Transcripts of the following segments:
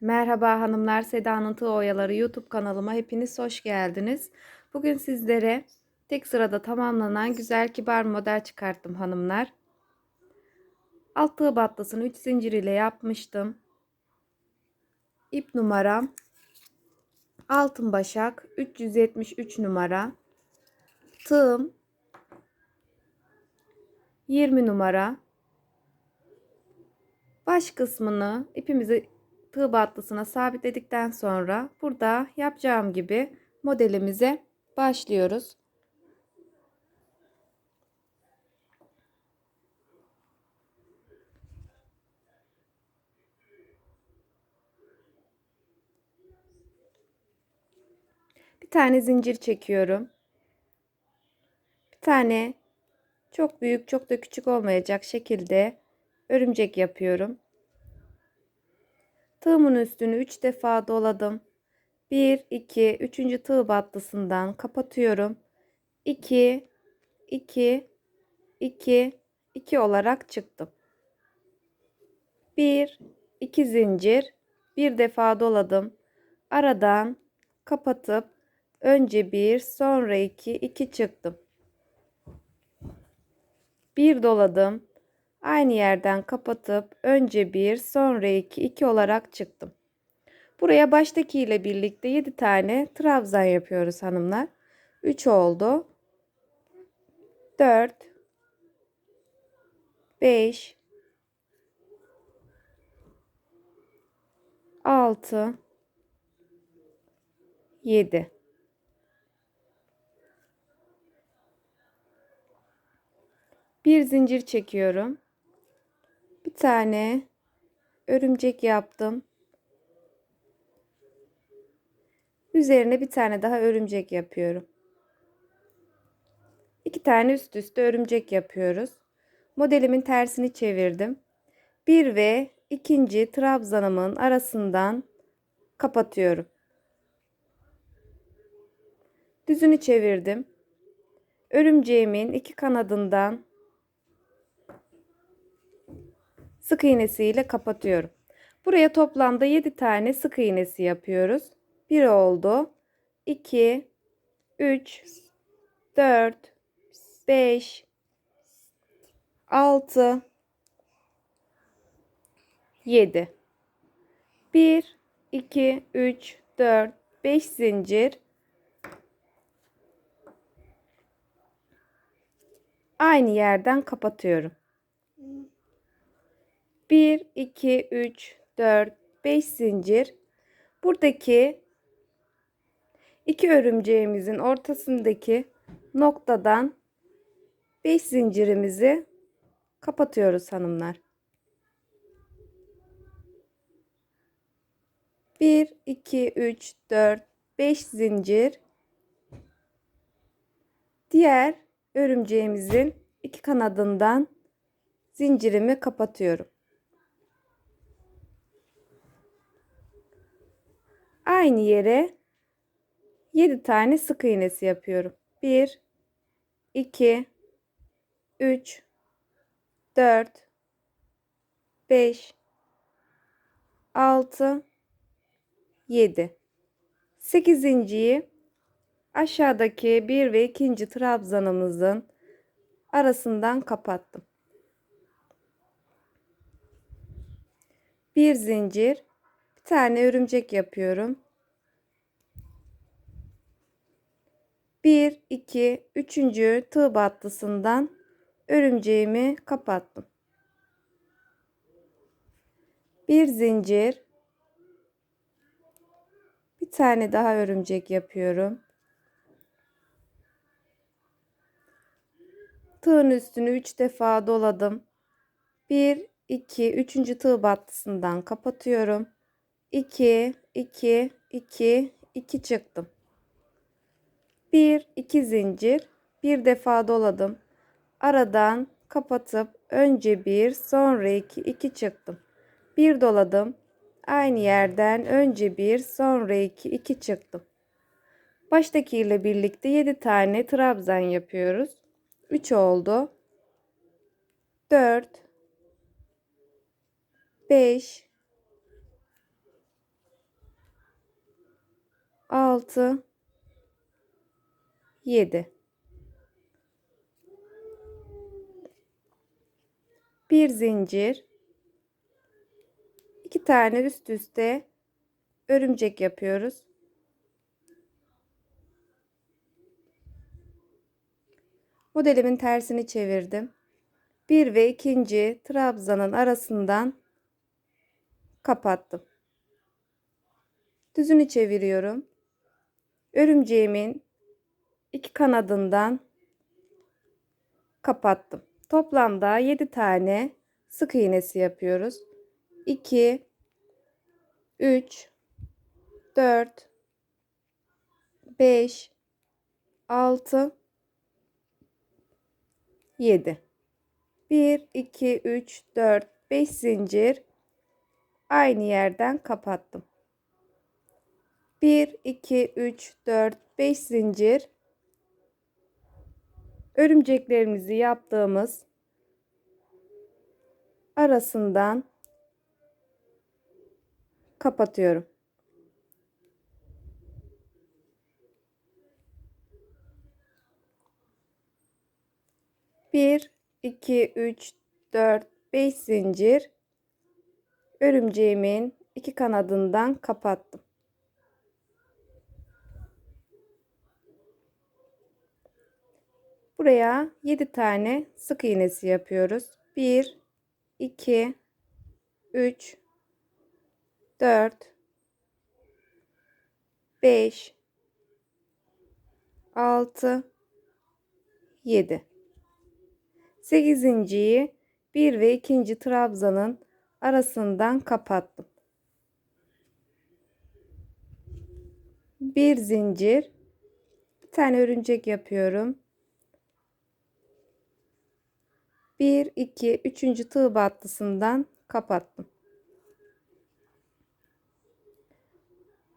Merhaba hanımlar, Seda'nın Tığ Oyaları YouTube kanalıma hepiniz hoş geldiniz. Bugün sizlere tek sırada tamamlanan güzel kibar model çıkarttım hanımlar. Alt tığ battısını 3 zincir ile yapmıştım. İp numaram altın başak 373 numara. Tığım 20 numara. Baş kısmını ipimizi tığ battısına sabitledikten sonra burada yapacağım gibi modelimize başlıyoruz. Bir tane zincir çekiyorum. Bir tane çok büyük çok da küçük olmayacak şekilde örümcek yapıyorum. Tığımın üstünü 3 defa doladım. 1 2 3. tığ battısından kapatıyorum. 2 2 2 2 olarak çıktım. 1 2 zincir bir defa doladım. Aradan kapatıp önce 1 sonra 2 2 çıktım. 1 doladım. Aynı yerden kapatıp önce 1 sonra 2 2 olarak çıktım. Buraya baştaki ile birlikte 7 tane trabzan yapıyoruz hanımlar. 3 oldu. 4 5 6 7 Bir zincir çekiyorum tane örümcek yaptım. Üzerine bir tane daha örümcek yapıyorum. İki tane üst üste örümcek yapıyoruz. Modelimin tersini çevirdim. Bir ve ikinci trabzanımın arasından kapatıyorum. Düzünü çevirdim. Örümceğimin iki kanadından sık iğnesiyle kapatıyorum. Buraya toplamda 7 tane sık iğnesi yapıyoruz. 1 oldu. 2 3 4 5 6 7 1 2 3 4 5 zincir aynı yerden kapatıyorum. 1, 2, 3, 4, 5 zincir. Buradaki iki örümceğimizin ortasındaki noktadan 5 zincirimizi kapatıyoruz hanımlar. 1, 2, 3, 4, 5 zincir. Diğer örümceğimizin iki kanadından zincirimi kapatıyorum. Aynı yere 7 tane sık iğnesi yapıyorum. 1 2 3 4 5 6 7 8.yi aşağıdaki 1 ve 2. trabzanımızın arasından kapattım. Bir zincir tane örümcek yapıyorum. 1 2 3. tığ battısından örümceğimi kapattım. Bir zincir bir tane daha örümcek yapıyorum. Tığın üstünü 3 defa doladım. 1 2 3. tığ battısından kapatıyorum. 2 2 2 2 çıktım. 1 2 zincir bir defa doladım. Aradan kapatıp önce 1 sonra 2 2 çıktım. 1 doladım. Aynı yerden önce 1 sonra 2 2 çıktım. Baştaki ile birlikte 7 tane trabzan yapıyoruz. 3 oldu. 4 5 6 7 bir zincir iki tane üst üste örümcek yapıyoruz. Modelimin tersini çevirdim. Bir ve ikinci trabzanın arasından kapattım. Düzünü çeviriyorum. Örümceğimin iki kanadından kapattım. Toplamda 7 tane sık iğnesi yapıyoruz. 2 3 4 5 6 7 1 2 3 4 5 zincir aynı yerden kapattım. 1 2 3 4 5 zincir örümceklerimizi yaptığımız arasından kapatıyorum. Bir, iki, üç, dört, beş zincir örümceğimin iki kanadından kapattım. Buraya 7 tane sık iğnesi yapıyoruz. 1 2 3 4 5 6 7 8.yi 1 ve 2. trabzanın arasından kapattım. Bir zincir bir tane örümcek yapıyorum. 1 2 3. tığ battısından kapattım.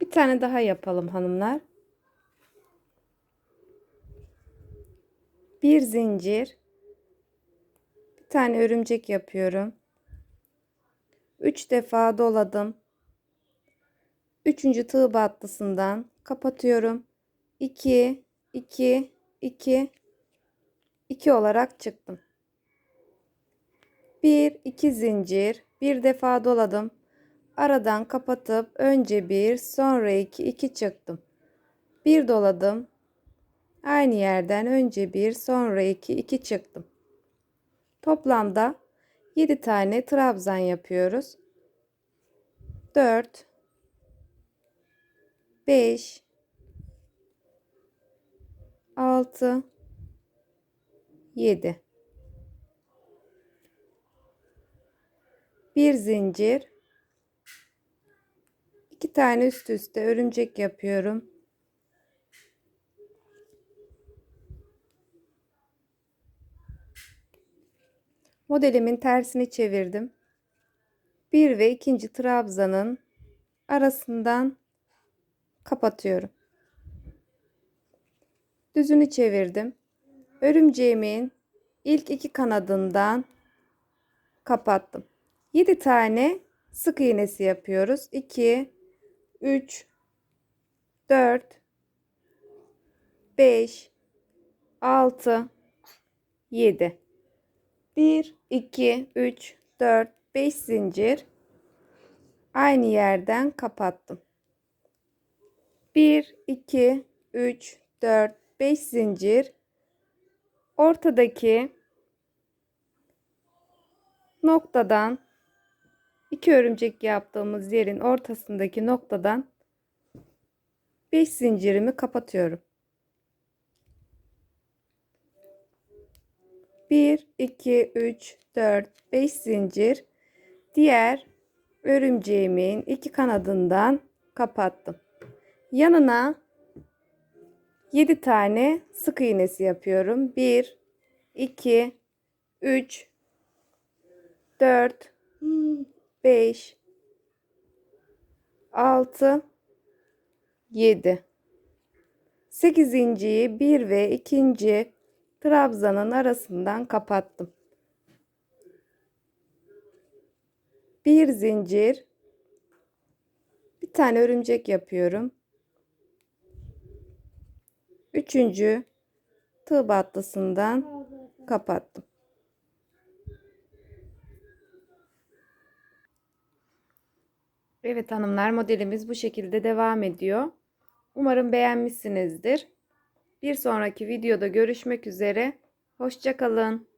Bir tane daha yapalım hanımlar. Bir zincir bir tane örümcek yapıyorum. 3 defa doladım. 3. tığ battısından kapatıyorum. 2 2 2 2 olarak çıktım. 1 2 zincir bir defa doladım. Aradan kapatıp önce bir sonra iki iki çıktım. Bir doladım. Aynı yerden önce bir sonra iki iki çıktım. Toplamda 7 tane trabzan yapıyoruz. 4 5 6 7 bir zincir iki tane üst üste örümcek yapıyorum. Modelimin tersini çevirdim. Bir ve ikinci trabzanın arasından kapatıyorum. Düzünü çevirdim. Örümceğimin ilk iki kanadından kapattım. 7 tane sık iğnesi yapıyoruz. 2 3 4 5 6 7 1 2 3 4 5 zincir aynı yerden kapattım. 1 2 3 4 5 zincir ortadaki noktadan iki örümcek yaptığımız yerin ortasındaki noktadan 5 zincirimi kapatıyorum. 1 2 3 4 5 zincir diğer örümceğimin iki kanadından kapattım. Yanına 7 tane sık iğnesi yapıyorum. 1 2 3 4 5 6 7 8 inciyi 1 ve 2. trabzanın arasından kapattım. Bir zincir bir tane örümcek yapıyorum. üçüncü tığ battısından kapattım. Evet hanımlar modelimiz bu şekilde devam ediyor. Umarım beğenmişsinizdir. Bir sonraki videoda görüşmek üzere. Hoşçakalın.